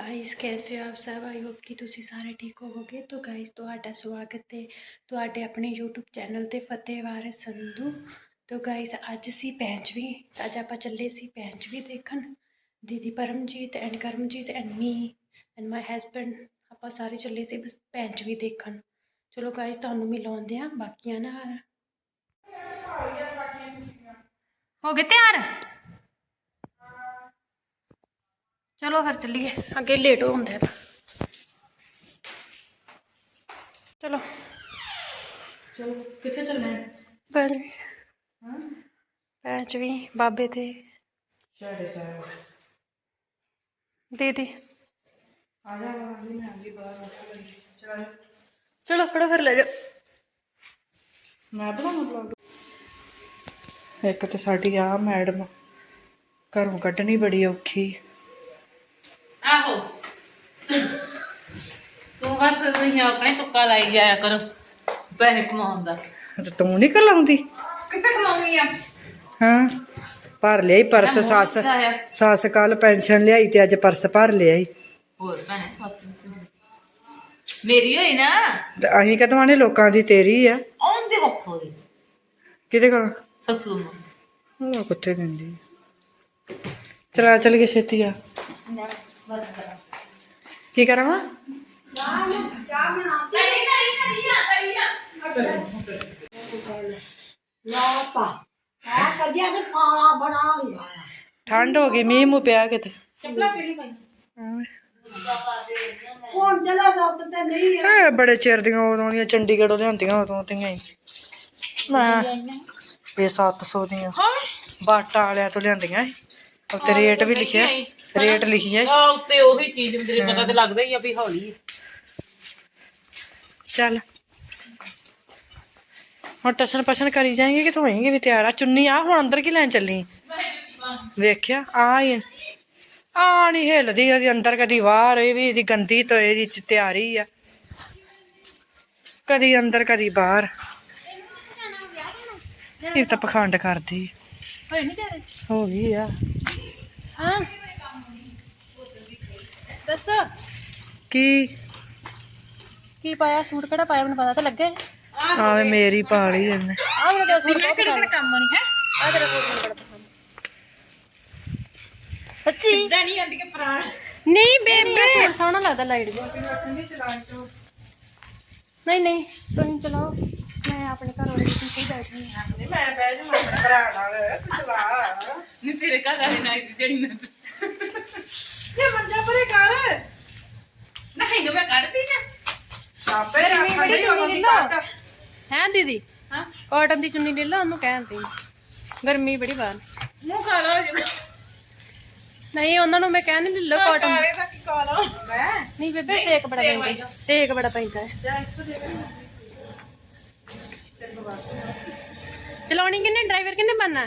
Guys ਕੈਸੇ ਹੋ ਆਪ ਸਭ ਆਈ ਹੋਪ ਕਿ ਤੁਸੀਂ ਸਾਰੇ ਠੀਕ ਹੋਵੋਗੇ ਤੋਂ ਗਾਇਸ ਤੁਹਾਡਾ ਸਵਾਗਤ ਹੈ ਤੁਹਾਡੇ ਆਪਣੇ YouTube ਚੈਨਲ ਤੇ ਫਤਿਹ ਵਾਰਿਸ ਸੰਧੂ ਤੋਂ ਗਾਇਸ ਅੱਜ ਅਸੀਂ ਪੈਂਚਵੀ ਅੱਜ ਆਪਾਂ ਚੱਲੇ ਸੀ ਪੈਂਚਵੀ ਦੇਖਣ ਦੀਦੀ Paramjeet and Karamjeet and me and my husband ਆਪਾਂ ਸਾਰੇ ਚੱਲੇ ਸੀ ਬਸ ਪੈਂਚਵੀ ਦੇਖਣ ਚਲੋ ਗਾਇਸ ਤੁਹਾਨੂੰ ਮਿਲਾਉਂਦੇ ਆ ਬਾਕੀਆਂ ਨਾਲ ਹੋ ਗਏ ਤਿਆਰ ਚਲੋ ਫਿਰ ਚੱਲੀਏ ਅੱਗੇ ਲੇਟ ਹੁੰਦਾ ਹੈ ਚਲੋ। ਚਲੋ ਕਿੱਥੇ ਚੱਲਣਾ ਹੈ? ਪੰਜਵੀਂ ਪੰਜਵੀਂ ਬਾਬੇ ਤੇ ਸ਼ਾੜੇ ਸਾਹਿਬ ਦੀਦੀ। ਆ ਜਾ ਆ ਜੀ ਮੈਂ ਵੀ ਬਾਹਰ ਆ ਚਲ। ਚਲੋ ਫੜੋ ਫਿਰ ਲੈ ਜਾਓ। ਮੈਂ ਬਣਾਉਂ ਵਲੌਗ ਇੱਕ ਤੇ ਸਾਡੀ ਆ ਮੈਡਮ ਘਰੋਂ ਕੱਢਣੀ ਬੜੀ ਔਖੀ। ਆਹੋ। ਤੂੰ ਬਸ ਤੁਸੀਂ ਆਪਣੇ ਤੁੱਕਾ ਲਾਈ ਜਾਇਆ ਕਰੋ ਪੈਸੇ ਕਮਾਉਣ ਦਾ। ਤੇ ਤੂੰ ਨਹੀਂ ਕਲਾਉਂਦੀ? ਕਿੱਥੇ ਕਮਾਉਣੀ ਆ? ਹਾਂ ਭਰ ਲਿਆਈ ਪਰਸ ਸੱਸ। ਸੱਸ ਕੱਲ ਪੈਨਸ਼ਨ ਲਿਆਈ ਤੇ ਅੱਜ ਪਰਸ ਭਰ ਲਿਆਈ। ਹੋਰ ਭੈਣੇ ਸੱਸ ਮੇਰੀ ਹੋਈ ਨਾ। ਤੇ ਅਸੀਂ ਕਦੋਂ ਆਨੇ ਲੋਕਾਂ ਦੀ ਤੇਰੀ ਆ? ਆਉਂਦੇ ਵੱਖੋ ਦੀ ਕਿਹਦੇ ਕੋਲ? ਸੱਸੂ ਨੂੰ। ਉਹ ਕੁੱਤੇ ਦਿੰਦੀ ਚਲਾ ਚੱਲ ਕੇ ਛੇਤੀ ਆ। ਕੀ ਕਰਾਂ ਲਾਤਾ ਠੰਡ ਹੋ ਗਈ ਮੀਂਹ ਮੂ ਪਿਆ ਕਿਤੇ। ਹੁਣ ਚਲਾ ਦੁੱਧ ਤੇ ਨਹੀਂ ਇਹ ਬੜੇ ਚਿਰ ਦੀਆਂ ਉਦੋਂ ਦੀਆਂ ਚੰਡੀਗੜ੍ਹੋਂ ਲਿਆਂਦੀਆਂ ਉਦੋਂ ਦੀਆਂ ਹੀ। ਮੈਂ ਇਹ 700 ਦੀਆਂ ਬਾਟਾ ਵਾਲਿਆਂ ਤੋਂ ਲਿਆਂਦੀਆਂ ਸੀ। ਉੱਤੇ ਰੇਟ ਵੀ ਲਿਖਿਆ। ਰੇਟ ਲਿਖਿਆ ਆ ਉੱਤੇ ਉਹੀ ਚੀਜ਼ ਮੇਰੇ ਪਤਾ ਤੇ ਲੱਗਦਾ ਹੀ ਆ ਵੀ ਹੌਲੀ ਚੱਲ। ਹੁਣ ਟਸਨ ਪਸਨ ਕਰੀ ਜਾਏਂਗੇ ਕਿ ਤੂੰ ਹੋਏਂਗੇ ਵੀ ਤਿਆਰ? ਆ ਚੁੰਨੀ ਆ ਹੁਣ ਅੰਦਰ ਕੀ ਲੈਣ ਚੱਲੀ? ਵੇਖਿਆ ਆ ਹੀ ਆ। ਨਹੀਂ ਹਿੱਲਦੀ ਇਹਦੀ ਅੰਦਰ ਕਦੀ ਬਾਹਰ ਇਹ ਵੀ ਇਹਦੀ ਗੰਦੀ ਤੋਂ ਇਹਦੀ ਚ ਤਿਆਰੀ ਆ। ਕਦੀ ਅੰਦਰ ਕਦੀ ਬਾਹਰ। ਇਹ ਤਾਂ ਪਖੰਡ ਕਰਦੀ। ਤੇਰੇ? ਹੋ ਗਈ ਆ। ਹਾਂ। ਦੱਸ। ਕੀ? ਕੀ ਪਾਇਆ? ਸੂਟ ਕਿਹੜਾ ਪਾਇਆ? ਮੈਨੂੰ ਪਤਾ ਤਾਂ ਲੱਗੇ। ਆਵੇ ਮੇਰੀ ਪਾਲੀ ਇਹਨੇ। ਆਹ ਮੇਰਾ ਤੇਰਾ ਸੂਟ ਬਹੁਤ ਪਸੰਦ ਕੰਮ ਨਹੀਂ ਹੈ? ਆਹ ਤੇਰਾ ਸੂਟ ਮੈਨੂੰ ਬੜਾ ਪਸੰਦ ਸੱਚੀ? ਸਿੱਧਾ ਨਹੀਂ ਆਂਦੀ ਕਿ ਪ੍ਰਾਣ। ਨਹੀਂ ਬੇਬੇ। ਸੂਟ ਸੋਹਣਾ ਲੱਗਦਾ ਲਾਈਟ ਜਿਹਾ। ਨਹੀਂ ਨਹੀਂ ਤੁਸੀਂ ਚਲਾਓ। ਮੈਂ ਆਪਣੇ ਘਰ ਵਾਲੇ ਦੀ ਸਹੀ ਬੈਠੀ ਹਾਂ। ਮੈਂ ਬਹਿ ਜਾ ਮੈਂ ਭਰਾ ਨਾਲ। ਚਲਾ। ਨਹੀਂ ਤੇਰੇ ਘਰ ਵਾਲੀ ਨਾਈ ਦੀ ਜਿਹੜੀ ਮੈਂ ਇਹ ਮੰਜਾ ਪਰੇ ਕਰ। ਨਹੀਂ ਨੂੰ ਮੈਂ ਕੱਢਦੀ ਨਾ ਆਪੇ ਰੱਖੜੀ ਉਦੋਂ ਦੀ ਕੱਟ ਹੈ ਦੀਦੀ? ਹਾਂ? ਕਾਟਨ ਦੀ ਚੁੰਨੀ ਲੈ ਲਾ ਉਹਨੂੰ ਕਹਿੰਦੀ ਗਰਮੀ ਬੜੀ ਬਾਹਰ। ਮੂੰਹ ਕਾਲਾ ਹੋ ਜਾਊਗਾ। ਨਹੀਂ ਉਹਨਾਂ ਨੂੰ ਮੈਂ ਕਹਿੰਦੀ ਲੈ ਲਓ ਕਾਟਨ। ਕਾਲੇ ਦਾ ਕੀ ਕਾਲਾ ਮੈਂ? ਨਹੀਂ ਬੇਬੇ ਸੇਕ ਬੜਾ ਪੈਂਦਾ। ਸੇਕ ਬੜਾ ਪੈਂਦਾ। ਹੈ ਚਲਾਉਣੀ ਕਿੰਨੇ? ਡਰਾਈਵਰ ਕਿੰਨੇ ਬਣਨਾ?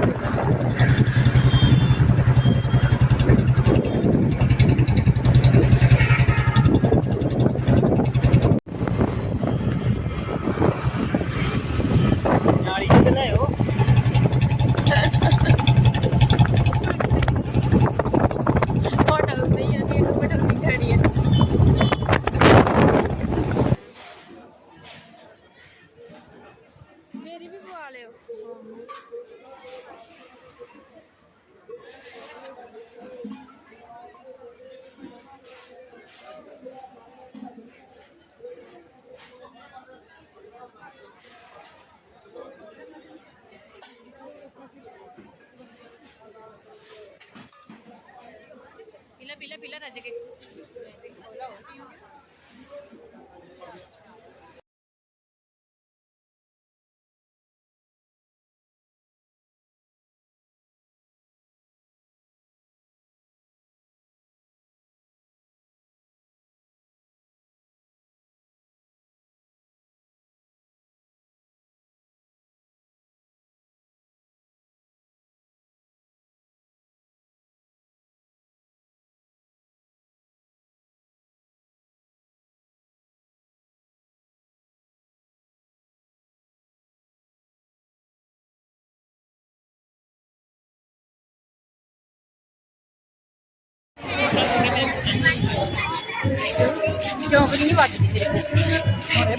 ਚੌਂਕ ਦੀ ਨਹੀਂ ਵੱਟਦੀ ਤੇਰੇ।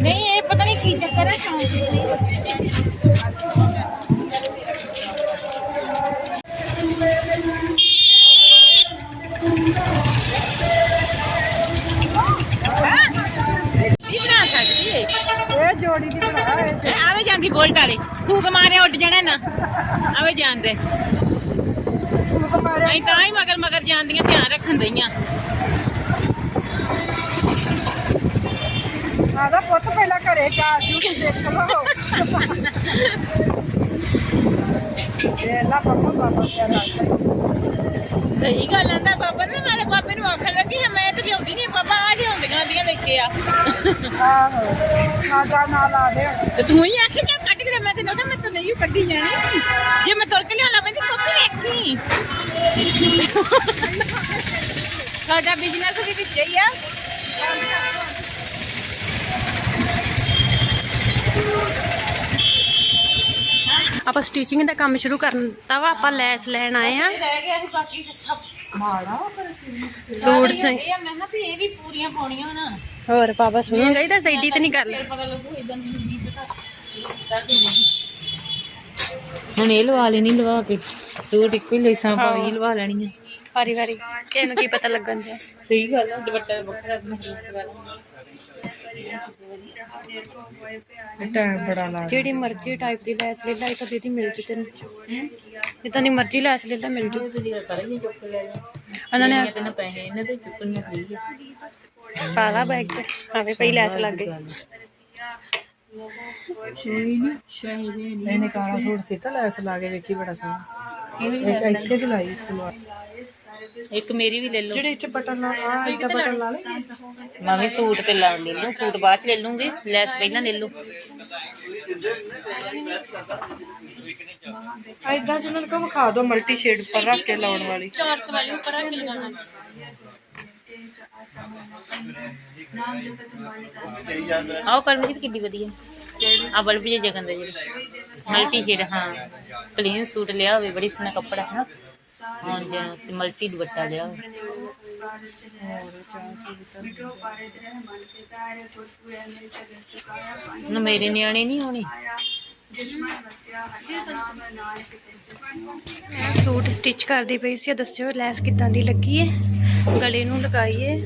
ਨਹੀਂ ਇਹ ਪਤਾ ਨਹੀਂ ਕੀ ਚੱਕਰ ਹੈ ਚੌਂਕ ਜੋੜੀ ਦੀ ਬਣਾ ਆਵੇ ਜਾਂਦੀ ਬੋਲਟ ਵਾਲੇ ਫੂਕ ਮਾਰਿਆ ਉੱਡ ਜਾਣਾ ਨਾ। ਆਵੇ ਜਾਂਦੇ ਅਸੀਂ ਤਾਂ ਹੀ ਮਗਰ ਮਗਰ ਜਾਂਦੀਆਂ ਧਿਆਨ ਰੱਖਣ ਦਈਆਂ ਆਦਾ ਪੁੱਤ ਪਹਿਲਾਂ ਘਰੇ ਚਾਰ ਜੂ ਦੇਖ ਲਓ। ਇਹ ਲਾ ਪਾਪਾ ਪਾਪਾ ਸਹੀ ਗੱਲ ਆਂਦਾ ਨੇ ਮੇਰੇ ਬਾਬੇ ਨੂੰ ਆਖਣ ਲੱਗੀ ਹੈ ਮੈਂ ਤੇ ਲਿਆਉਂਦੀ ਨਹੀਂ ਬਾਬਾ ਆ ਲਿਆਉਂਦੀਆਂ ਆਂਦੀਆਂ ਲੈ ਕੇ ਆ। ਆਹੋ ਨਾ ਜਾ ਨਾ ਲਾ ਦੇ। ਤੇ ਤੂੰ ਹੀ ਆਖੀ ਜਾ ਕੱਢ ਕੇ ਮੈਂ ਤੈਨੂੰ ਕਿਹਾ ਮੈਂ ਤਾਂ ਨਹੀਂ ਕੱਢੀ ਜਾਣੀ। ਜੇ ਮੈਂ ਤੁਰ ਕੇ ਲਿਆਉਣਾ ਪੈਂਦੀ ਕੋਪੀ ਵੇਖੀ ਸਾਡਾ ਬਿਜ਼ਨਸ ਵੀ ਵਿੱਚ ਹੀ ਆ ਆਪਾਂ ਸਟਿਚਿੰਗ ਦਾ ਕੰਮ ਸ਼ੁਰੂ ਕਰਨ ਦਿੱਤਾ ਵਾ ਆਪਾਂ ਲੈਸ ਲੈਣ ਆਏ ਆ ਰਹਿ ਗਿਆ ਸੀ ਬਾਕੀ ਸਭ ਮਾੜਾ ਸੂਟ ਸੇ ਇਹ ਆ, ਮੈਂ ਕਿਹਾ ਵੀ ਇਹ ਵੀ ਪੂਰੀਆਂ ਪਾਉਣੀਆਂ ਨਾ ਹੋਰ ਪਾਪਾ ਸੁਣੂਗਾ ਇਹਦਾ ਸੈਡੀ ਤੇ ਨਹੀਂ ਕਰ ਲੈ। ਫਿਰ ਪਤਾ ਲੱਗੂ ਇਦਾਂ ਨਹੀਂ ਪਤਾ ਕਰਦੇ ਨਹੀਂ। ਹੁਣ ਇਹ ਲਵਾ ਲੈਣੀ ਲਵਾ ਕੇ। ਸੂਟ ਇੱਕੋ ਹੀ ਲੈਸਾਂ ਪਾਈ ਲਵਾ ਲੈਣੀਆਂ। ਵਾਰੀ ਵਾਰੀ ਕਿਸੇ ਨੂੰ ਕੀ ਪਤਾ ਲੱਗਣ ਦਿਆ। ਸਹੀ ਗੱਲ ਹੈ ਦੁਪੱਟਾ ਵੱਖਰਾ ਟਾਈਮ ਬੜਾ ਲਾ ਜਿਹੜੀ ਮਰਜ਼ੀ ਟਾਈਪ ਦੀ ਲੈਸ ਲੈ ਲੈ ਤਾਂ ਦੀਦੀ ਮਿਲ ਜੂ ਤੈਨੂੰ। ਜਿੱਦਾਂ ਦੀ ਮਰਜ਼ੀ ਲੈਸ ਲੈ ਲੈ ਮਿਲ ਜੂ। ਉਹਨਾਂ ਨੇ ਨਾ ਪੈਸੇ ਇਹਨਾਂ ਤੇ ਚੁੱਕਣੀਆਂ ਫਰੀ ਹੈ ਪਾ ਲਾ ਬੈਗ 'ਚ ਆਵੇ ਪਈ ਲੈਸ ਲੱਗ ਗਈ। ਨਹੀਂ ਚਾਹੀਦੇ ਇਹਨੇ ਕਾਲਾ ਸੂਟ ਸੀਤਾ ਲੈਸ ਲਾ ਕੇ ਵੇਖੀ ਬੜਾ ਸੋਹਣਾ। ਇੱਕ ਇੱਥੇ ਵੀ ਲਾਈ ਸਲਵਾਰ। ਇੱਕ ਮੇਰੀ ਵੀ ਲੈ ਲਓ। ਜਿਹੜੇ ਇੱਥੇ ਬਟਨ ਲਾ ਆ ਇੱਥੇ ਬਟਨ ਲਾ ਲੈ ਮੈਂ ਵੀ ਸੂਟ ਤੇ ਲਾ ਲੈ ਲੂੰ ਸੂਟ ਬਾਅਦ ਚ ਲੈ ਲੂੰਗੀ। ਲੈਸ ਪਹਿਲਾਂ ਲੈ ਲੂ ਐਦਾਂ ਚ ਉਹਨਾਂ ਨੂੰ ਕਹੋ ਵਿਖਾ ਦਿਓ ਮਲਟੀ ਸ਼ੇਡ ਉੱਪਰ ਰੱਖ ਕੇ ਲਾਉਣ ਵਾਲੀ। 400 ਵਾਲੀ ਉੱਪਰ ਰੱਖ ਕੇ ਲਗਾਣਾ ਆਓ ਕਰਮਜੀਤ, ਕਿੱਡੀ ਵਧੀਆ। ਆ ਬਲਬ ਜੇ ਜਗਨ ਦੇ ਜਿਹੜੇ। ਮਲਟੀ ਸ਼ੇਡ ਹਾਂ। ਪਲੇਨ ਸੂਟ ਲਿਆ ਹੋਵੇ, ਬੜੀ ਸੋਹਣਾ ਕੱਪੜਾ ਹੈ ਨਾ ਹਾਂ ਜੀ ਮਲਟੀ ਦੁਪੱਟਾ ਲਿਆ ਹੋਵੇ। ਨਾ ਮੇਰੇ ਨਿਆਣੇ ਨਹੀਂ ਹੋਣੇ ਸੂਟ ਸਟਿਚ ਕਰਦੀ ਪਈ ਸੀ ਦੱਸਿਓ, ਲੈਸ ਕਿੱਦਾਂ ਦੀ ਲੱਗੀ ਹੈ ਗਲੇ ਨੂੰ ਲਗਾਈਏ।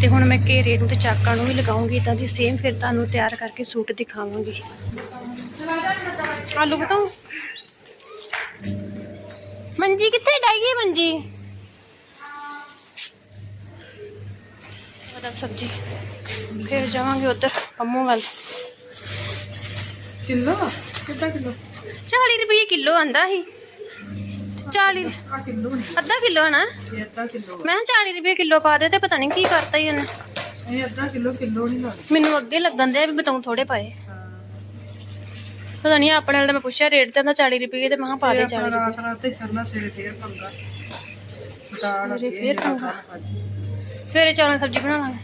ਤੇ ਹੁਣ ਮੈਂ ਘੇਰੇ ਨੂੰ ਤੇ ਚਾਕਾਂ ਨੂੰ ਵੀ ਲਗਾਉਂਗੀ ਇਦਾਂ ਦੀ ਸੇਮ ਫਿਰ ਤੁਹਾਨੂੰ ਤਿਆਰ ਕਰਕੇ ਸੂਟ ਦਿਖਾਵਾਂਗੀ। ਆਲੂ ਬਤਾਉ ਮੰਜੀ ਕਿੱਥੇ ਡਾਈ ਗਈ ਮੰਜੀ? ਮਤਲਬ ਸਬਜੀ। ਫਿਰ ਜਾਵਾਂਗੇ ਉਧਰ ਪੰਮੋ ਵੱਲ। ਕਿਲੋ? ਕਿੱਦਾਂ ਕਿਲੋ? 40 ਰੁਪਏ ਕਿਲੋ ਆਂਦਾ ਸੀ। 40 ਆ ਕਿਲੋ ਅੱਧਾ ਕਿਲੋ ਨਾ? ਇਹ ਅੱਧਾ ਕਿਲੋ ਮੈਂ ਕਿਹਾ 40 ਰੁਪਏ ਕਿਲੋ ਪਾ ਦੇ ਤੇ ਪਤਾ ਨਹੀਂ ਕੀ ਕਰਤਾ ਹੀ ਉਹਨੇ। ਇਹ ਅੱਧਾ ਕਿਲੋ ਕਿਲੋ ਨਹੀਂ ਲੱਗਦਾ। ਮੈਨੂੰ ਅੱਗੇ ਲੱਗਣ ਦੇ ਵੀ ਬਤਾਉ ਥੋੜੇ ਪਾਏ। ਪਤਾ ਨਹੀਂ ਆਪਣੇ ਨਾਲ ਤਾਂ ਮੈਂ ਪੁੱਛਿਆ ਰੇਟ ਤੇ ਆਂਦਾ 40 ਰੁਪਏ ਤੇ ਮੈਂ ਕਿਹਾ ਪਾ ਦੇ 40 ਰੁਪਏ। ਰਾਤ ਰਾਤ ਤੇ ਸਰਨਾ ਸਵੇਰੇ ਫੇਰ ਪੰਗਾ। ਦਾਲ ਫੇਰ ਪੰਗਾ। ਸਵੇਰੇ ਚੌਲਾਂ ਸਬਜ਼ੀ ਬਣਾ ਲਾਂਗੇ।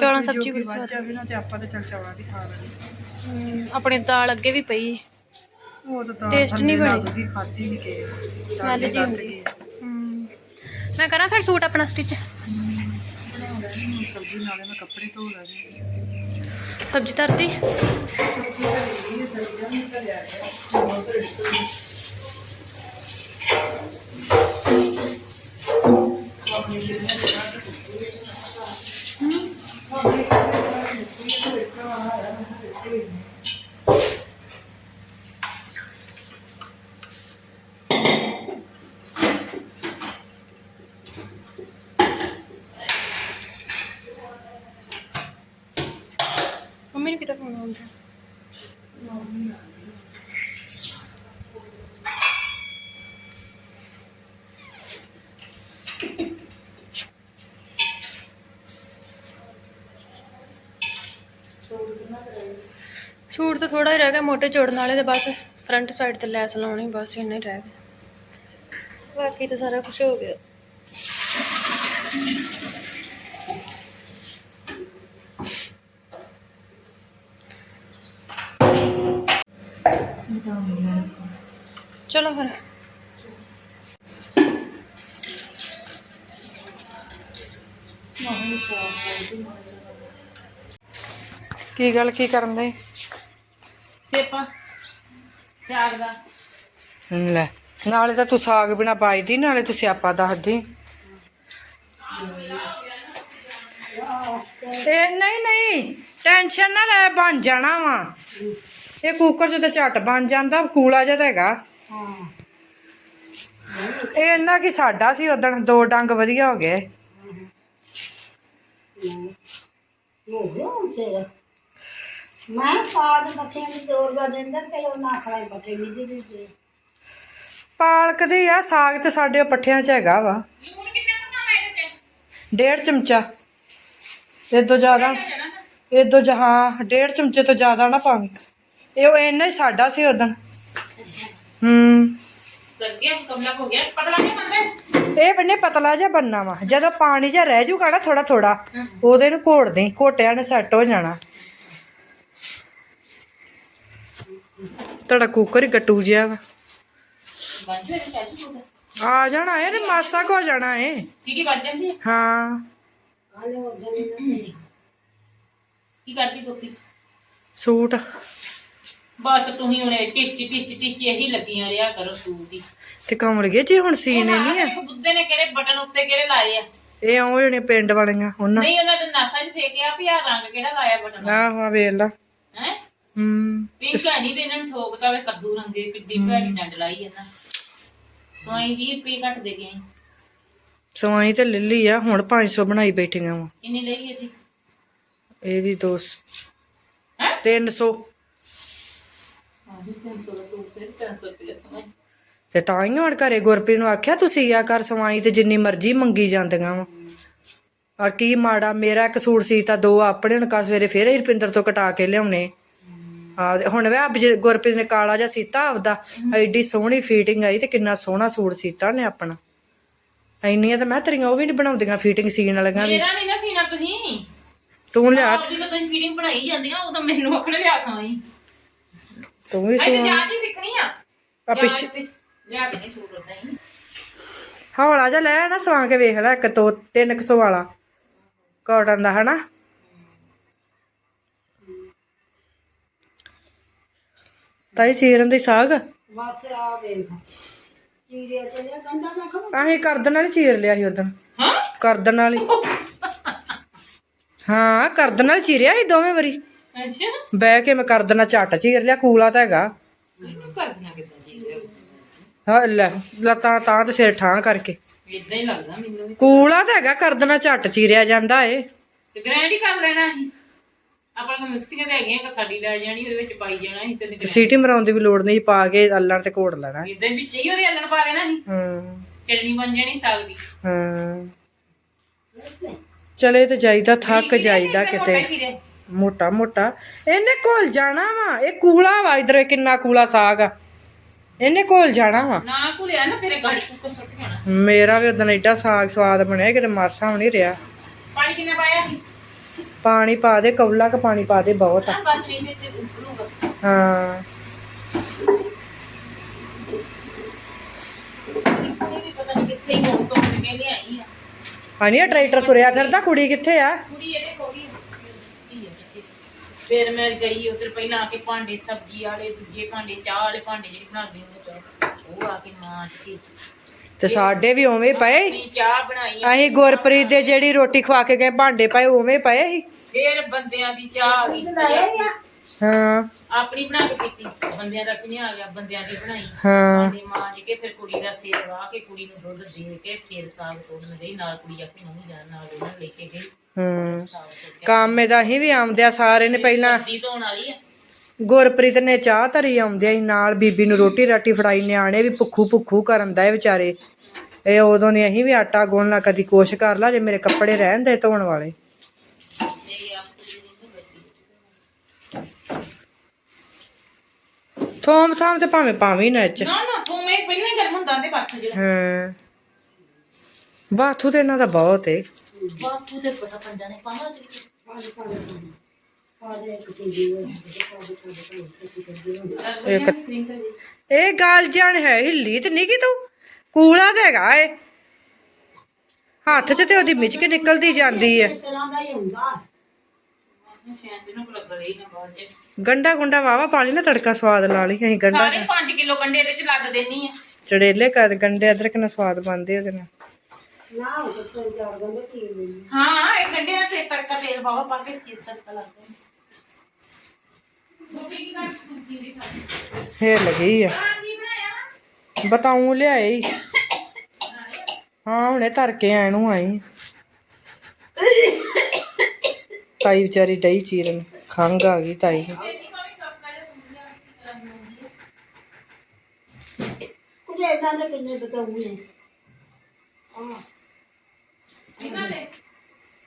ਚੌਲਾਂ ਸਬਜ਼ੀ ਕਿ ਬੜੀ ਵੱਧ ਸਵਾਦ ਜਾਵੇ ਨਾ ਤੇ ਆਪਾਂ ਤੇ ਚੱਲ ਚੌਲਾਂ ਦੀ ਖਾ ਲੈਣੀ ਆਪਣੇ ਦਾਲ ਅੱਗੇ ਵੀ ਪਈ। ਉਹ ਤਾਂ ਤਾਂ Taste ਨਹੀਂ ਬਣੀ। ਲੱਗਦੀ ਖਾਦੀ ਨਹੀਂ ਕੇ ਸਮੈਲ ਜੀ ਹੁੰਦੀ ਮੈਂ ਕਰਾਂ ਫਿਰ ਸੂਟ ਆਪਣਾ ਸਟਿਚ ਸਬਜ਼ੀ ਨਾਲੇ ਮੈਂ ਕੱਪੜੇ ਧੋ ਲੈਣੇ ਸਬਜ਼ੀ ਧਰਤੀ? ਸੂਟ ਤਾਂ ਥੋੜਾ ਹੀ ਰਹਿ ਗਿਆ, ਮੋਟੇ ਚੋੜਨ ਵਾਲੇ ਤੇ ਬਸ ਫਰੰਟ ਸਾਈਡ ਤੇ ਲੈਸ ਲਾਉਣੀ, ਬਸ ਇੰਨਾ ਹੀ ਰਹਿ ਗਿਆ। ਬਾਕੀ ਤਾਂ ਸਾਰਾ ਕੁਝ ਹੋ ਗਿਆ। ਚਲੋ ਫਿਰ। ਕੀ ਗੱਲ, ਕੀ ਕਰਨ ਦੇ ਸੇਪਾ ਸਾਗ ਦਾ। ਲੈ ਨਾਲੇ ਤਾਂ ਤੂੰ ਸਾਗ ਬਿਨਾ ਪਾਈਦੀ ਨਾਲੇ ਤੂੰ ਸਿਆਪਾ ਦੱਸਦੀ। ਇਹ ਨਹੀਂ ਨਹੀਂ ਟੈਨਸ਼ਨ ਨਾ ਲੈ ਬਣ ਜਾਣਾ ਵਾ। ਇਹ ਕੁੱਕਰ 'ਚ ਤਾਂ ਝੱਟ ਬਣ ਜਾਂਦਾ ਕੂਲਾ ਜਿਹਾ ਤਾਂ ਹੈਗਾ। ਹਾਂ ਇਹ ਇੰਨਾ ਕੀ ਸਾਡਾ ਸੀ ਉਦਣ ਦੋ ਡੰਗ ਵਧੀਆ ਹੋ ਗਏ। ਹੋ ਗਿਆ ਤੇਰਾ। ਮੈਂ ਸਾਦ ਬੱਚਿਆਂ ਨੂੰ ਜੋਰ ਦਾ ਦਿੰਦਾ ਤੇ ਉਹ ਨਾ ਖਾਏ ਬੱਚੇ ਨਹੀਂ ਦੇ ਦੇ ਪਾਲਕ ਦੇ ਆ ਸਾਗ ਤੇ ਸਾਡੇ ਪੱਠਿਆਂ 'ਚ ਹੈਗਾ ਵਾ। ਡੇਢ ਚਮਚਾ। ਇਹ ਤੋਂ ਜ਼ਿਆਦਾ ਇਹ ਤੋਂ ਜਹਾਂ ਡੇਢ ਚਮਚੇ ਤੋਂ ਜ਼ਿਆਦਾ ਨਾ ਪਾਵੀਂ। ਇਹ ਉਹ ਇੰਨਾ ਹੀ ਸਾਡਾ ਸੀ ਉਦਣ ਹੂੰ। ਸੱਗਿਆ ਕਮਲਾ ਹੋ ਗਿਆ। ਪਤਲਾ ਨਹੀਂ ਬੰਦੇ ਇਹ ਬੰਨੇ ਪਤਲਾ ਜਿਹਾ ਬੰਨਾ ਵਾ। ਜਦੋਂ ਪਾਣੀ ਜਿਹਾ ਰਹਿ ਜੂਗਾ ਨਾ ਥੋੜਾ ਥੋੜਾ ਉਹਦੇ ਨੂੰ ਘੋੜ ਦੇ ਘੋਟਿਆਂ ਨੇ ਸੈੱਟ ਹੋ ਜਾਣਾ। ਤੁਹਾਡਾ ਕੁੱਕਰ ਹੀ ਗੱਟੂ ਜਿਹਾ ਵਾ। ਆ ਜਾਣਾ ਇਹ ਤੇ ਮਾਸਾ ਕੋ ਜਾਣਾ ਏ ਸੀਡੀ ਵੱਜ ਜਾਂਦੀ ਹੈ ਹਾਂ। ਕੀ ਕਰਦੀ ਗੋਪੀ ਸੂਟ। ਬਸ ਤੁਸੀਂ ਹੁਣ ਟਿੱਚ ਟਿੱਚ ਟਿੱਚ ਇਹੀ ਲੱਗੀਆਂ ਰਿਆ ਕਰੋ ਸੂਟ ਦੀ ਤੇ ਕਮਲ ਗਏ ਜੀ ਹੁਣ ਸੀਨੇ ਨਹੀਂ ਆ? ਬੁੱਧੇ ਨੇ ਕਿਹੜੇ ਬਟਨ ਉੱਤੇ ਕਿਹੜੇ ਲਾਏ ਆ। ਇਹ ਆਉਂ ਜਿਹੜੇ ਪਿੰਡ ਵਾਲੀਆਂ ਉਹਨਾਂ ਨਹੀਂ ਉਹਨਾਂ ਦੇ ਨਾਸਾ ਨਹੀਂ ਫੇਕਿਆ ਵੀ ਆ ਰੰਗ ਕਿਹੜਾ ਲਾਇਆ ਬਟਨ? ਆਹੋ ਵੇਖ ਲਾ। ਹੈ? ਹੂੰ। ਪਿੰਕ ਹੈ ਨਹੀਂ ਤੇ ਇਹਨਾਂ ਨੂੰ ਠੋਕਦਾ ਵੇ ਕੱਦੂ ਰੰਗੇ ਕਿੱਡੀ ਭੈੜੀ ਡੰਡ ਲਾਈ ਇਹਨਾਂ ਸਵਾਈ 20 ਰੁਪਏ ਘੱਟ ਦੇ ਗਏ ਸਵਾਈ ਤੇ ਲੈ ਲਈ ਆ ਹੁਣ 500 ਬਣਾਈ ਬੈਠੀਆਂ ਵਾ। ਕਿੰਨੀ ਲਈ ਅਸੀਂ ਇਹਦੀ 200 ਹੈਂ? 300 ਹਾਂ 300 ਦਾ ਸੂਟ ਫਿਰ 300 ਰੁਪਏ ਸਮਾਈ ਤੇ ਤਾਂ ਹੀ ਹੁਣ ਘਰੇ ਗੁਰਪ੍ਰੀਤ ਨੂੰ ਆਖਿਆ ਤੁਸੀਂ ਆ ਕਰ ਸਵਾਈ ਤੇ ਜਿੰਨੀ ਮਰਜ਼ੀ ਮੰਗੀ ਜਾਂਦੀਆਂ ਵਾ। ਆ ਕੀ ਮਾੜਾ ਮੇਰਾ ਇੱਕ ਸੂਟ ਸੀ ਤਾਂ ਦੋ ਆਪਣੇ ਹੁਣ ਕਾ ਸਵੇਰੇ ਫੇਰ ਅਸੀਂ ਰੁਪਿੰਦਰ ਤੋਂ ਕਟਾ ਕੇ ਲਿਆਉਣੇ। ਆ ਹੁਣ ਵੇ ਜੇ ਗੁਰਪ੍ਰੀਤ ਨੇ ਕਾਲਾ ਜਿਹਾ ਸੀਤਾ ਆਪਦਾ ਐਡੀ ਸੋਹਣੀ ਫੀਟਿੰਗ ਆਈ ਤੇ ਕਿੰਨਾ ਸੋਹਣਾ ਸੂਟ ਸੀਤਾ ਨੇ ਆਪਣਾ। ਇੰਨੀਆਂ ਤਾਂ ਮੈਂ ਤੇਰੀਆਂ ਉਹ ਵੀ ਨਹੀਂ ਬਣਾਉਂਦੀਆਂ ਫੀਟਿੰਗ ਸੀਣ ਵਾਲੀਆਂ ਵੀ। ਮੇਰਾ ਨਹੀਂ ਨਾ ਸੀਨਾ ਤੁਸੀਂ। ਤੂੰ ਲਿਆ ਆਪ ਜਦੋਂ ਤੁਸੀਂ ਫੀਡਿੰਗ ਬਣਾਈ ਜਾਂਦੀਆਂ ਉਦੋਂ ਮੈਨੂੰ ਆਖਣ ਲਿਆ ਸਵਾਈ ਤੂੰ ਵੀ ਸਵਾ ਜਾਂਚ ਹੀ ਸਿੱਖਣੀ ਆ। ਆ ਪਿੱਛੇ ਤੇ ਲਿਆ ਕੇ ਨਹੀਂ ਸੂਟ ਉਦਾਂ ਹੀ। ਹੌਲਾ ਜਿਹਾ ਲੈ ਨਾ ਸਵਾ ਕੇ ਵੇਖ ਲੈ ਇੱਕ ਤੋਂ 300 ਵਾਲਾ। ਕਾਟਨ ਦਾ ਹਨਾ? ਤਾਈ ਚੀਰਨ ਦੀ ਸਾਗ। ਬਸ ਆ ਵੇਖ। ਚੀਰੇ ਚਲੇ ਕੰਦਾ ਮੈਂ ਖਾ ਆਹੀ ਕਰਦਨ ਵਾਲੀ ਚੀਰ ਲਿਆ ਸੀ ਉਦੋਂ ਹਾਂ? ਕਰਦਨ ਵਾਲੀ। ਹਾਂ ਕਰਦਨ ਨਾਲ ਚੀਰਿਆ ਸੀ ਦੋਵੇਂ ਵਾਰੀ। ਅੱਛਾ। ਬਹਿ ਕੇ ਮੈਂ ਕਰਦਨਾ ਝੱਟ ਚੀਰ ਲਿਆ ਕੂਲਾ ਤਾਂ ਹੈਗਾ। ਇਹਨੂੰ ਕਿੱਦਾਂ ਹਾਂ ਲੈ ਲੱਤਾਂ ਤਾਂ ਤੇ ਸਿਰ ਠਾਂ ਕਰਕੇ। ਇਦਾਂ ਹੀ ਲੱਗਦਾ ਮੈਨੂੰ ਵੀ। ਕੂਲਾ ਤਾਂ ਹੈਗਾ ਕਰਦਨਾ ਝੱਟ ਚੀਰਿਆ ਜਾਂਦਾ ਏ। ਤੇ ਗ੍ਰੈਂਡ ਹੀ ਕਰ ਲੈਣਾ ਸੀ। ਆਪਾਂ ਨੂੰ ਮਿਕਸਿੰਗ ਤੇ ਹੈਗੀਆਂ ਕਿ ਸਾਡੀ ਲੈ ਜਾਣੀ ਉਹਦੇ ਵਿੱਚ ਪਾਈ ਜਾਣਾ ਸੀ ਤੇ ਤੇ ਸੀਟੀ ਮਰਾਉਣ ਦੀ ਵੀ ਲੋੜ ਨਹੀਂ ਪਾ ਕੇ ਅੱਲਣ ਤੇ ਘੋੜ ਲੈਣਾ ਇਦਾਂ ਵਿੱਚ ਹੀ ਉਹਦੇ ਅੱਲਣ ਪਾ ਲੈਣਾ ਸੀ। ਹਾਂ। ਚਟਣੀ ਬਣ ਜਾਣੀ ਸਾਗ ਦੀ। ਹਾਂ। ਚਲੇ ਤੇ ਜਾਈਦਾ ਥੱਕ ਜਾਈਦਾ ਕਿਤੇ ਕਿਤੇ। ਮੋਟਾ ਮੋਟਾ ਇਹਨੇ ਕੋਲ ਜਾਣਾ ਵਾ ਇਹ ਕੂਲਾ ਵਾ ਇਧਰ ਕਿੰਨਾ ਕੂਲਾ ਸਾਗ ਆ। ਇਹਨੇ ਕੋਲ ਜਾਣਾ ਵਾ। ਨਾ ਭੁੱਲਿਆ ਨਾ ਤੇਰੇ ਗਾੜੀ ਕੁੱਕਰ ਸੁੱਟ ਜਾਣਾ। ਮੇਰਾ ਵੀ ਉਦੋਂ ਐਡਾ ਸਾਗ ਸਵਾਦ ਬਣਿਆ ਕਿਤੇ ਮਾਸਾ ਵੀ ਨਹੀਂ ਰਿਹਾ। ਪਾਣੀ ਕਿੰਨਾ ਪਾਇਆ ਸੀ? ਪਾਣੀ ਪਾ ਦੇ ਕੌਲਾ ਕ ਪਾਣੀ ਪਾ ਦੇ ਬਹੁਤ ਆ। ਨਹੀਂ ਹਾਂ। ਨਹੀਂ ਹੀ ਹਾਨੀ ਟਰੈਕਟਰ ਤੁਰਿਆ ਫਿਰਦਾ ਕੁੜੀ ਕਿੱਥੇ ਆ? ਕੁੜੀ ਇਹਦੇ ਕੋਲ ਹੀ ਫਿਰ ਮੈਂ ਗਈ ਉਧਰ ਪਹਿਲਾਂ ਆ ਕੇ ਭਾਂਡੇ ਸਬਜ਼ੀ ਵਾਲੇ ਦੂਜੇ ਭਾਂਡੇ ਚਾਹ ਵਾਲੇ ਭਾਂਡੇ ਜਿਹੜੇ ਬਣਾਉਂਦੇ ਹੁੰਦੇ ਚਾਹ ਉਹ ਆ ਕੇ ਮਾਂਜ ਕੇ। ਤੇ ਸਾਡੇ ਵੀ ਉਵੇਂ ਪਏ। ਆਪਣੀ ਚਾਹ ਬਣਾਈ ਅਸੀਂ ਗੁਰਪ੍ਰੀਤ ਦੇ ਜਿਹੜੀ ਰੋਟੀ ਖਵਾ ਕੇ ਗਏ ਭਾਂਡੇ ਪਏ ਉਵੇਂ ਪਏ ਸੀ ਫਿਰ ਬੰਦਿਆਂ ਦੀ ਚਾਹ ਆ ਗਈ। ਹਾਂ। ਆਪਣੀ ਬਣਾ ਕੇ ਪੀਤੀ ਬੰਦਿਆਂ ਦਾ ਸੀ ਨਹੀਂ ਆ ਗਿਆ ਬੰਦਿਆਂ ਦੀ ਬਣਾਈ। ਹਾਂ। ਭਾਂਡੇ ਮਾਂਜ ਕੇ ਫਿਰ ਕੁੜੀ ਦਾ ਸਿਰ ਵਾਹ ਕੇ ਕੁੜੀ ਨੂੰ ਦੁੱਧ ਦੇ ਕੇ ਫਿਰ ਸਾਗ ਤੋੜਨ ਗਈ। ਨਾਲ ਕੁੜੀ ਮੈਂ ਵੀ ਜਾਣ ਨਾਲ ਉਹਨਾਂ ਨੂੰ ਲੈ ਕੇ ਗਈ। ਹੂੰ। ਕੰਮ ਇਹਦਾ ਅਸੀਂ ਵੀ ਆਉਂਦਿਆ ਸਾਰੇ ਨੇ ਪਹਿਲਾਂ। ਦੀ ਧੋਣ ਵਾਲੀ ਆ। ਗੁਰਪ੍ਰੀਤ ਨੇ ਚਾਹ ਧਰੀ ਆਉਂਦਿਆਂ ਹੀ ਨਾਲ ਬੀਬੀ ਨੂੰ ਰੋਟੀ ਰਾਟੀ ਫੜਾਈ। ਨਿਆਣੇ ਵੀ ਭੁੱਖੂ ਭੁੱਖੂ ਕਰਨ ਦਾ ਇਹ ਵਿਚਾਰੇ। ਇਹ ਉਦੋਂ ਨੇ ਅਸੀਂ ਵੀ ਆਟਾ ਗੁੰਨਣਾ ਕਦੀ ਕੋਸ਼ ਕਰ ਲਾ ਜੇ ਮੇਰੇ ਕੱਪੜੇ ਰਹਿਣ ਦੇ ਧੋਣ ਵਾਲੇ ਮੇਰੀ ਆਪ ਕੁੜੀ ਦੀ ਨੀ ਬੱਚੀ ਥੋਮ ਥਾਮ ਤੇ ਭਾਵੇਂ ਪਾਵੀਂ ਨਾ ਚ। ਨਾ ਨਾ ਤੂੰ ਮੈਂ ਪਹਿਲਾਂ ਹੀ ਗਰਮ ਹੁੰਦਾ ਤੇ ਪੱਥ ਜਿਹੜਾ। ਹਾਂ। ਬਾਥੂ ਤੇ ਇਹਨਾਂ ਦਾ ਬਹੁਤ ਏ। ਬਾਥੂ ਤੇ ਪਤਾ ਪੰਜਾਂ ਨੇ ਪਾਣਾ ਤੇ ਇੱਕ ਇੱਕ ਇਹ ਗੱਲ ਜਾਣ ਹੈ ਹਿੱਲੀ ਤੇ ਨਹੀਂ ਕਿ ਤੂੰ। ਕੂਲਾ ਤੇ ਹੈਗਾ ਏ ਹੱਥ 'ਚ ਤੇ ਉਹਦੀ ਮਿਚਕ ਨਿਕਲਦੀ ਜਾਂਦੀ ਹੈ। ਨਾ ਬਾਅਦ ਚ। ਗੰਡਾ ਗੁੰਡਾ ਵਾਵਾ ਪਾਣੀ ਨਾ ਤੜਕਾ ਸਵਾਦ ਲਾ ਲਈ ਅਸੀਂ ਗੰਡਾ ਸਾਰੇ 5 ਕਿਲੋ ਕੰਡੇ ਇਹਦੇ ਚ ਲੱਗ ਦੇਣੀ ਆ। ਚੜੇਲੇ ਕਰ ਗੰਡੇ ਅਦਰਕ ਨਾਲ ਸਵਾਦ ਬਣਦੇ ਉਹਦੇ ਨਾਲ। ਹਾਂ ਇਹ ਕੰਡੇ ਤੇ ਤੜਕਾ ਤੇਲ ਬਾਵਾ ਪਾ ਕੇ ਕੀ ਤੜਕਾ ਲੱਗਦਾ ਗੋਭੀ ਕੀ ਕੱਟ ਸੂਜੀ ਦੀ ਖਾ ਫੇਰ ਲੱਗੀ ਆ। ਕੀ ਬਣਾਇਆ? ਬਤਾਉਂ ਲਿਆਏ ਈ। ਹਾਂ ਹੁਣੇ ਧਰ ਕੇ ਆਏ ਨੂੰ ਆਈ। ਤਾਈ ਵਿਚਾਰੀ ਡਈ ਚੀਰਨ ਖੰਗ ਆ ਗਈ ਤਾਈ ਨੂੰ। ਕੁਝ ਇਦਾਂ ਦੇ ਕਿੰਨੇ ਬਤਾਉਂ ਨੇ ਇਹਨਾਂ ਦੇ?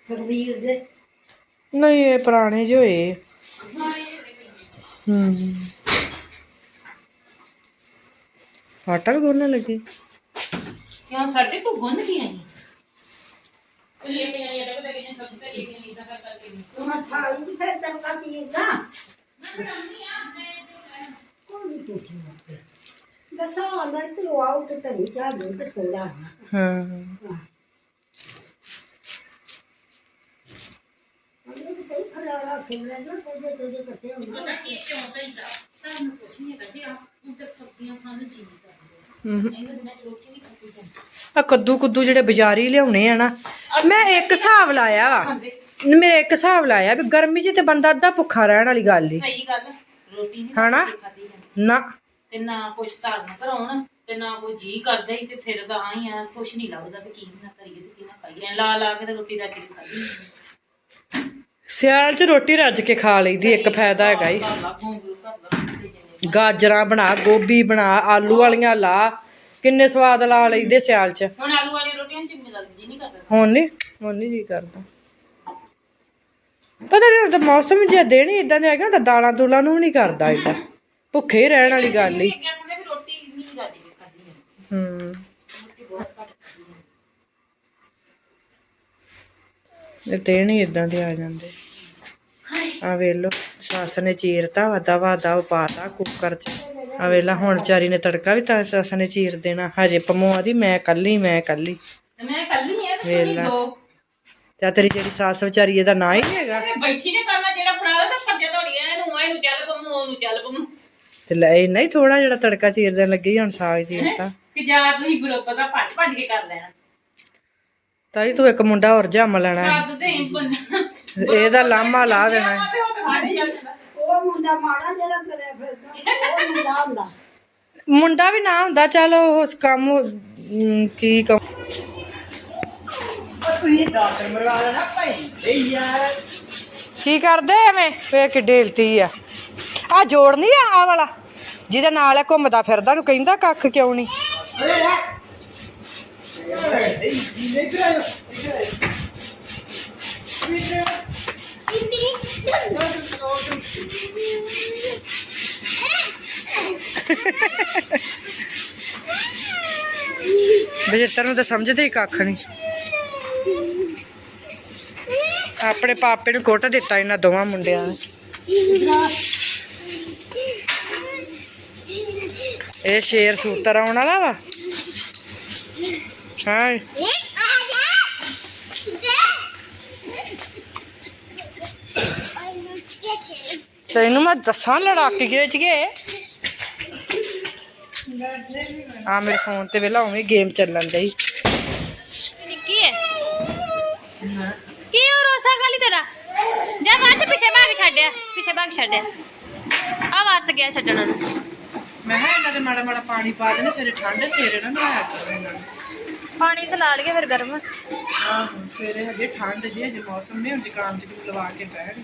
ਸਰਵੀਰ ਦੇ? ਨਹੀਂ ਇਹ ਪੁਰਾਣੇ ਜਿਹੇ ਹੋਏ। ਹੂੰ। ਆਟਾ ਵੀ ਗੁੰਨਣ ਲੱਗੀ। ਕਿਉਂ ਸਾਡੇ ਤੂੰ ਗੁੰਨ ਕੀ ਆਈ? ਇਹ ਮੈਂ ਇਹ ਕਰਕੇ ਤੂੰ ਥਾਲੀ ਚ ਫਿਰ ਤੜਕਾ ਪੀਂਦਾ ਕੋਈ ਪੁੱਛ ਨਹੀਂ ਦੱਸੋ ਅੰਦਰ ਤੇ ਆਉ ਤੇ ਤਰੀ ਚਾਹ ਦੇ ਤੇ ਥੋੜਾ ਹਾਂ ਉਹਨੇ ਤੇ ਕਈ ਖਲਾਰਾ ਖਿਲਰੇ ਜੋ ਤੇ ਤੇ ਕੱਟੇ ਹੁੰਦੇ ਪਤਾ ਕੀ ਕਿਉਂ ਪੈਂਦਾ ਸਾਨੂੰ ਕੁਛ ਨਹੀਂ ਹੈਗਾ ਜੀ ਆ ਉਹ ਤਾਂ ਸਬਜ਼ੀਆਂ ਖਾਣ ਨੂੰ ਜੀ ਕਰਦਾ ਆ ਕੱਦੂ ਕੁੱਦੂ ਜਿਹੜੇ ਬਾਜ਼ਾਰੀ ਲਿਆਉਣੇ ਆ ਨਾ ਮੈਂ ਇੱਕ ਹਿਸਾਬ ਲਾਇਆ ਵਾ। ਮੇਰੇ ਇੱਕ ਹਿਸਾਬ ਲਾਇਆ ਵੀ ਗਰਮੀ 'ਚ ਤੇ ਬੰਦਾ ਅੱਧਾ ਭੁੱਖਾ ਰਹਿਣ ਵਾਲੀ ਗੱਲ ਸਹੀ ਗੱਲ ਰੋਟੀ ਨਹੀਂ ਹਨਾ? ਖਾਦੀ ਜਾਂਦੀ ਨਾ। ਤੇ ਨਾ ਕੁਛ ਧਰਨ ਭਰਾਉਣ ਤੇ ਨਾ ਕੋਈ ਜੀ ਕਰਦਾ ਹੀ ਤੇ ਫਿਰ ਤਾਂ ਆਈ ਆ ਕੁਛ ਨਹੀਂ ਲੱਭਦਾ ਤੇ ਕੀ ਨਾ ਕਰੀਏ ਤੇ ਕੀ ਨਾ ਖਾਈਏ ਲਾ ਲਾ ਕੇ ਤੇ ਰੋਟੀ ਚਿਰ ਖਾਦੀ ਸਿਆਲ 'ਚ ਰੋਟੀ ਰੱਜ ਕੇ ਖਾ ਲਈਦੀ ਇੱਕ ਫਾਇਦਾ ਹੈਗਾ ਈ। ਲਾ ਲਾ ਗਾਜਰਾਂ ਬਣਾ ਗੋਭੀ ਬਣਾ ਆਲੂ ਵਾਲੀਆਂ ਲਾ। ਕਿੰਨੇ ਸਵਾਦ ਲਾ ਲਈਦੇ ਸਿਆਲ 'ਚ। ਹੁਣ ਆਲੂ ਵਾਲੀ ਰੋਟੀਆਂ ਚ ਮਿਲ ਜੀ ਨਹੀਂ ਕਰਦਾ। ਹੁਣ ਨਹੀਂ ਹੁਣ ਨਹੀਂ ਜੀ ਕਰਦਾ। ਪਤਾ ਨਹੀਂ ਤਾਂ ਮੌਸਮ ਜਿਹਾ ਹੀ ਇਦਾਂ ਦੇ ਹੈਗਾ ਤਾਂ ਦਾਲਾਂ ਦੂਲਾਂ ਨੂੰ ਨਹੀਂ ਕਰਦਾ ਏਦਾਂ। ਭੁੱਖੇ ਹੀ ਰਹਿਣ ਵਾਲੀ ਗੱਲ ਹੀ। ਰੋਟੀ ਨਹੀਂ ਜਾਂਦੀ ਹੂੰ। ਇਹ ਦਿਨ ਹੀ ਇਦਾਂ ਦੇ ਆ ਜਾਂਦੇ। ਆ ਵੇਲੋ ਸੱਸ ਨੇ ਚੀਰਤਾ ਵਾਦਾ ਵਾਦਾ ਉਹ ਪਾਤਾ ਕੁੱਕਰ 'ਚ। ਆ ਵੇਲਾ ਹੁਣ ਵਿਚਾਰੀ ਨੇ ਤੜਕਾ ਵੀ ਤਾਂ ਸੱਸ ਨੇ ਚੀਰ ਦੇਣਾ। ਹਜੇ ਪੰਮੋ ਆਦੀ ਮੈਂ ਕੱਲੀ ਮੈਂ ਕੱਲੀ। ਮੈਂ ਕੱਲੀ ਤੇ ਤੁਸੀਂ ਵੇਲਾ। ਦੋ। ਤੇ ਤੇਰੀ ਜਿਹੜੀ ਸੱਸ ਵਿਚਾਰੀ ਇਹਦਾ ਨਾਂ ਹੀ ਨਹੀਂ ਹੈਗਾ। ਇਹ ਬੈਠੀ ਨੇ ਕਰਨਾ ਜਿਹੜਾ ਫੜਾ ਤਾਂ ਭੱਜੇ ਦੌੜੀਆਂ ਇਹਨੂੰ ਆ ਇਹਨੂੰ ਚੱਲ ਪੰਮੂ ਉਹਨੂੰ ਚੱਲ ਪੰਮੂ। ਤੇ ਲੈ ਨਹੀਂ ਥੋੜਾ ਜਿਹੜਾ ਤੜਕਾ ਚੀਰ ਦੇਣ ਲੱਗੀ ਹੁਣ ਸਾਗ ਚੀਰਤਾ। ਕਿ ਜਾਂ ਤੁਸੀਂ ਬਰੋਬਰ ਦਾ ਭੱਜ ਭੱਜ ਕੇ ਕਰ ਲੈਣਾ। ਤਾਈ ਤੂੰ ਇੱਕ ਮੁੰਡਾ ਹੋਰ ਜੰਮ ਲੈਣਾ। ਹੈ। ਸੱਦ ਦੇ ਬੰਦਾ ਇਹਦਾ ਲਾਮਾ ਲਾ ਦੇਣਾ ਉਹ ਮੁੰਡਾ ਮਾੜਾ ਜਿਹੜਾ ਕਰੇ ਫਿਰਦਾ ਉਹ ਮੁੰਡਾ ਹੁੰਦਾ। ਮੁੰਡਾ ਵੀ ਨਾ ਹੁੰਦਾ ਚਲ ਉਸ ਕੰਮ ਕੀ ਕੰਮ। ਕੀ ਕਰਦੇ ਐਵੇਂ? ਵੇ ਕਿ ਢੇਲਤੀ ਆ। ਆ ਜੋੜ ਨਹੀਂ ਆ ਆਹ ਵਾਲਾ ਜਿਹਦੇ ਨਾਲ ਇਹ ਘੁੰਮਦਾ ਫਿਰਦਾ ਨੂੰ ਕਹਿੰਦਾ ਕੱਖ ਕਿਉਂ ਨਹੀਂ ਬਜੇਤਰ ਨੂੰ ਤਾਂ ਸਮਝਦੇ ਹੀ ਕੱਖ ਨਹੀਂ ਆਪਣੇ ਪਾਪੇ ਨੂੰ ਕੁੱਟ ਦਿੱਤਾ ਇਹਨਾਂ ਦੋਵਾਂ ਮੁੰਡਿਆਂ ਨੇ। ਇਹ ਸ਼ੇਰ ਸੂਤਰ ਆਉਣ ਵਾਲਾ ਵਾ? ਹਾਂ? ਤੈਨੂੰ ਮੈਂ ਦੱਸਾਂ ਲੜਾਕੀ ਗਿਰਜ ਗਏ ਆ ਮੇਰੇ ਫੋਨ ਤੇ ਵੇਲਾ ਉਵੇਂ ਗੇਮ ਚੱਲਣ ਡਈ ਕੀ ਹੈ ਕੀ ਹੋ ਰੋਸਾ ਗਾਲੀ ਤੇਰਾ ਜਾ ਵਾਰਸ ਪਿੱਛੇ ਭਾਗ ਛੱਡਿਆ ਪਿੱਛੇ ਭਾਗ ਛੱਡਿਆ ਆ ਵਾਰਸ ਗਿਆ ਛੱਡਣ ਨੂੰ ਮੈਂ ਕਿਹਾ ਇਹਨਾਂ ਦੇ ਮਾੜਾ ਮਾੜਾ ਪਾਣੀ ਪਾ ਦੇਣਾ ਸਵੇਰੇ ਠੰਡ ਸਵੇਰੇ ਨਾ ਨਹਾਇਆ ਕਰੋ ਇਹਨਾਂ ਨੂੰ ਪਾਣੀ ਤੇ ਲਾ ਲਈਏ ਫਿਰ ਗਰਮ ਆਹੋ ਸਵੇਰੇ ਹਜੇ ਠੰਡ ਜੀ ਹਜੇ ਮੌਸਮ ਨੇ ਹੁਣ ਜ਼ੁਕਾਮ ਚ ਲਵਾ ਕੇ ਬਹਿਣ